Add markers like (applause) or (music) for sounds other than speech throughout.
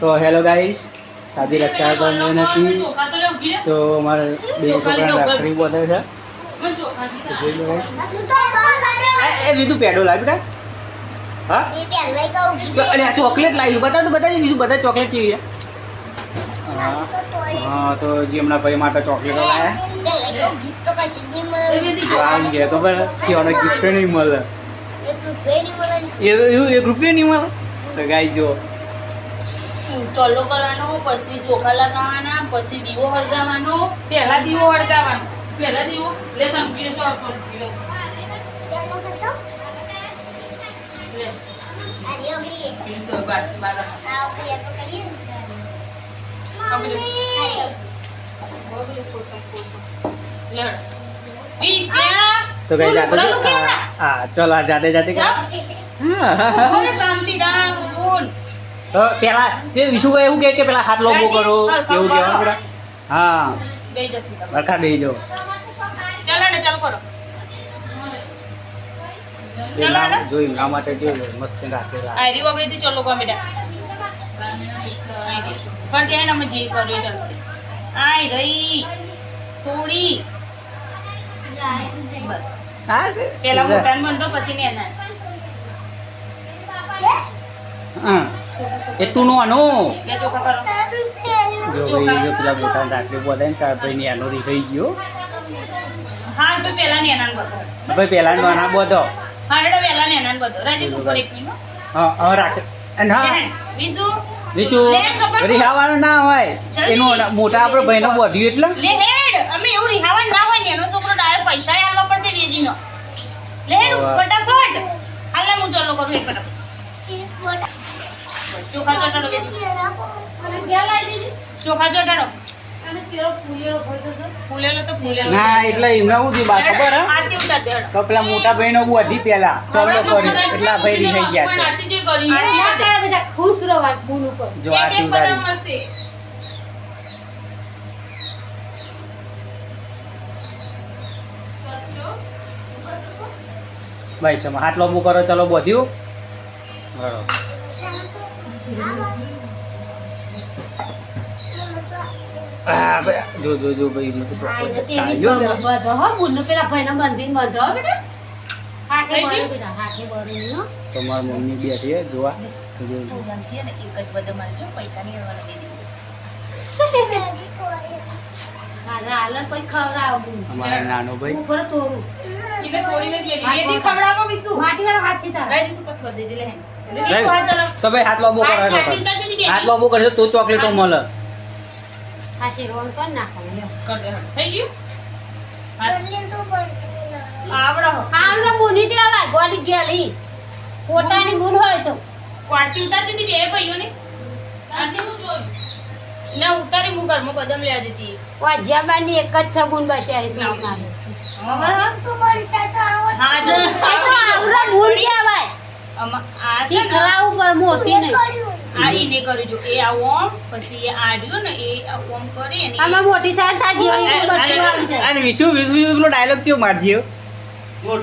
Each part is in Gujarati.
તો હેલો ગાઈસ આજે રક્ષાબંધન હતી તો અમારે બે છોકરા રાખડી બોલે છે તો. એ- એ બીજું પેડો લાવી બેટા હા ચો- આ ચોકલેટ લાવી બતા તો બતાવી બીજું બધા ચોકલેટ છે હા હા તો જે હમણાં ભાઈ માટે ચોકલેટો લાવ્યા આમ ગયા ખબર કે મને ગિફ્ટ નહીં મળે એવું એક રૂપિયા નહીં મળે તો ગાઈ જો ટોલો કરવાનો પછી ચોખા લગાવવાના પછી દીવો હળગાવવાનો. પહેલા દીવો હળગાવવાનો. પહેલા દીવો? લે તમે તો. તો ગાઈ જાતે ચલો જાતે જાતે હા. શાંતિ પેલા તે વિશુભાઈ એવું કહે કે પેલા હાથ લોબો કરો એવું. કહેવાનું બેટા હા. બરખા દઈ જો ચાલો ને ચાલો કરો. ચાલો જોઈ ના. માટે જો મસ્ત રાખેલા. આયરી વગડી થી ચલો ગમે ડા. કર દે ને મજી કરો ચાલશે આય રહી. સોડી બસ. હા પેલા મોટાને બંધો પછી ને એના. હા. એ તું નો જો ભાઈ જો પેલા મોટા રાખડી બોલાય ને તાર ભાઈ નેનો આનો રી ગયો. હા ભાઈ પેલા ને બધો. ભાઈ પેલા નો આના બધો. હા રેડો પેલા ને બધો. રાજી તું પર એક મિનિટ હા હવે અને હા. વિશુ વિશુ લે રિહાવાનું ના હોય. એનો મોટા આપણો ભાઈ નો બોધ્યું એટલે? લે હેડ અમે એવું રિહાવન ના હોય ને એનો છોકરો ડાયો પૈસા આલવા પડશે વેદીનો. લે હેડ. ફટાફટ. હાલે હું ચાલો કરું ફટાફટ. ચોખા ચોટાડો ચોખા ચોટાડો. ફૂલેલો તો ફૂલેલો. ના એટલે એમને શું થયું બા ખબર હે? આરતી ઉતાર દે હેડો. તો પેલા મોટા ભાઈ નો વધી પેલા ચલો કરી એટલા ભાઈ થઈ ગયા છે. ખુશ રહો વાત ફૂલ ઉપર. જો આરતી ઉતારી ભાઈ સમ હાથ લોબુ કરો ચલો બોધ્યું. આ જો જો જો ભાઈ મને તો ચોકલેટ. બધો હો બુનનો પેલા ભાઈને બંધીને બધો હો બેટા. હાથે થઈ બેટા હાથે બરો હો. તો મમ્મી બેઠી જોવા. તો જો. તું ને એક જ બધા મળજો પૈસા નહીં આવવાના દે દે મારા કોઈ ખવડાવ અમારા નાનો ભાઈ. ઉપર તોરું. એને તોડીને જ મેલી. ખવડાવો બીસુ માટી વાળા હાથથી તારા. રાજી તું પતવા દે લે તો ભાઈ હાથ લોબો કરો હાથ તો લોબો કરશો તો ચોકલેટો મળે. હાશી શેરવાન કર નાખો લ્યો. કર દે થઈ ગયું? આવડો આવડો. હો. આમને બુની ટેવાય ગોડી ગેલી પોતાની બુન હોય તો. ક્વાર્ટી ઉતાર દીધી બે ભાઈઓને? આરતી હું જોયું? ના ઉતારી હું ઘરમાં કદમ લેવા જતી. વાજ્યાબાની એક જ છે બુન બચારી છે અમારી. ખબર આવો હા જો. તો આવડા બુન કહેવાય આમાં ને, શીખરાવું મોટી નહીં. આ ઈને કર્યું જો એ આ ઓમ પછી એ આ ને એ ઓમ કરે અને આમાં મોટી થાય બધી આવી જાય. અને વિશુ વિશુ પેલો ડાયલોગ થયો મારજીઓ ઉપર?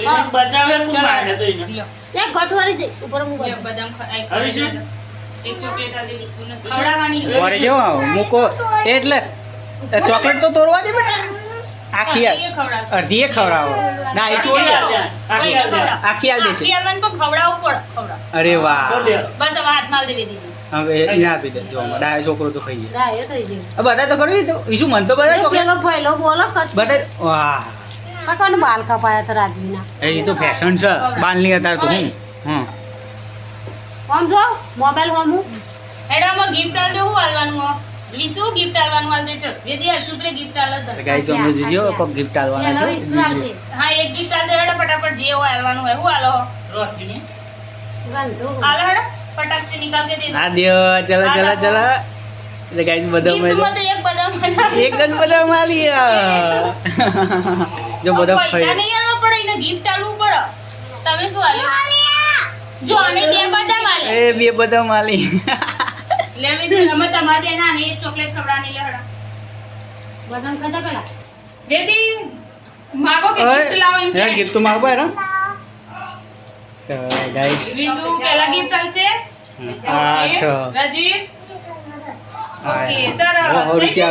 એક ચોકલેટ ખવડાવવાની. જો મૂકો. એટલે ચોકલેટ તો તોડવા દે બેટા આખી હા, અડધી ખવડાવો. ના એ ચોરી આખી આલ દેશે. અરે વાહ. બસ હાથમાં દેવી દીધી. હવે એને આપી દે જો ડાયો છોકરો તો ખાઈ જાય થઈ ગયો. બધા તો ખરું તો વિશુ મન તો બધા ચોકલેટ પહેલો બોલો કચ બધા વાહ. કાકાનો બાલ કપાયા તો રાજવીના? એ તો ફેશન છે. બાલની અત્યારે તો હું? હમ. આમ જો મોબાઈલ હોમું હેડામાં ગિફ્ટ આલ હું આલવાનું ગિફ્ટ આલવાનું આલ દેજો. વેદી આજ સુપરે ગિફ્ટ એક ગિફ્ટમાં એક બદામ એક જ (laughs) જો બદામ પૈસા નહીં આલવા પડે એને ગિફ્ટ આલવું પડે. તમે શું આલ્યું? જો આને બે બદામ આલી. એ બે બદામ આલી. (laughs) લે વિધિ અમે તમારે દેના અને એક ચોકલેટ ખવડાવવાની લે બદામ ખાધા પેલા વેદી માગો કે ગિફ્ટ લાવો એમ કે. ગિફ્ટ તો માગો યાર ચલો ગાઈસ. વિસુ પેલા ગિફ્ટ આલશે આઠ રાજી. ઓકે સો રૂપિયા